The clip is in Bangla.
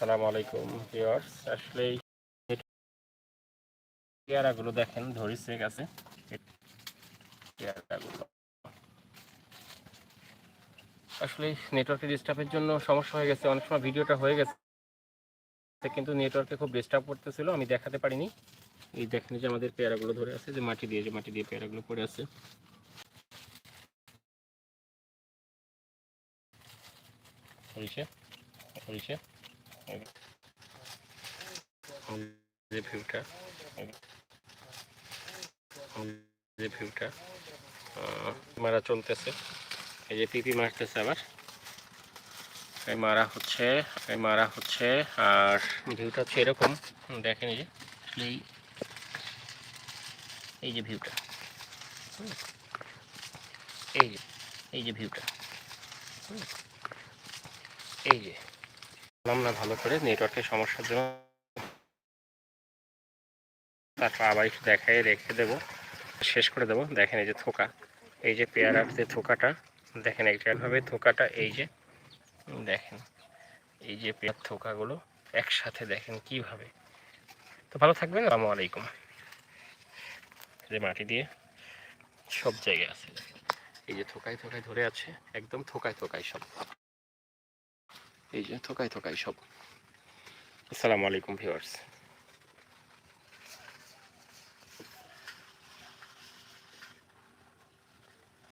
আসসালামু আলাইকুম, ভিউয়ার্স। আসলে পেয়ারাগুলো দেখেন, ধরিছে গেছে। পেয়ারাগুলো। আসলে নেটওয়ার্কের ডিস্টার্বের জন্য সমস্যা হয়ে গেছে। অনেক সময় ভিডিওটা হয়ে গেছে, কিন্তু নেটওয়ার্কে খুব ডিস্টার্ব করতেছিল, আমি দেখাতে পারিনি। এই দেখেন যে আমাদের পেয়ারাগুলো ধরে আছে, যে মাটি দিয়ে, যে মাটি দিয়ে পেয়ারাগুলো পড়ে আছে। হরিষে হরিষে যে ভিউটা যে ভিউটা মারা চলতেছে এই যে পিপি মারতেছে আবার এই মারা হচ্ছে এই মারা হচ্ছে আর ভিউটা হচ্ছে এরকম দেখেন এই যে এই এই যে ভিউটা এই যে এই যে ভিউটা এই যে বললাম না ভালো করে নেটওয়ার্কের সমস্যার জন্য তারপর আবার একটু দেখাই রেখে দেবো। শেষ করে দেবো। দেখেন এই যে থোকা। এই যে পেয়ারার যে থোকাটা, দেখেন এইভাবে থোকাটা, এই যে, দেখেন, এই যে পেয়ার থোকাগুলো একসাথে দেখেন কীভাবে। তো ভালো থাকবেন, আসসালামু আলাইকুম। যে মাটি দিয়ে সব জায়গায় আছে। এই যে থোকায় থোকায় ধরে আছে, একদম থোকায় থোকায় সব। এই যে থোকায় থোকায় সব। আসসালামু আলাইকুম ভিউয়ার্স।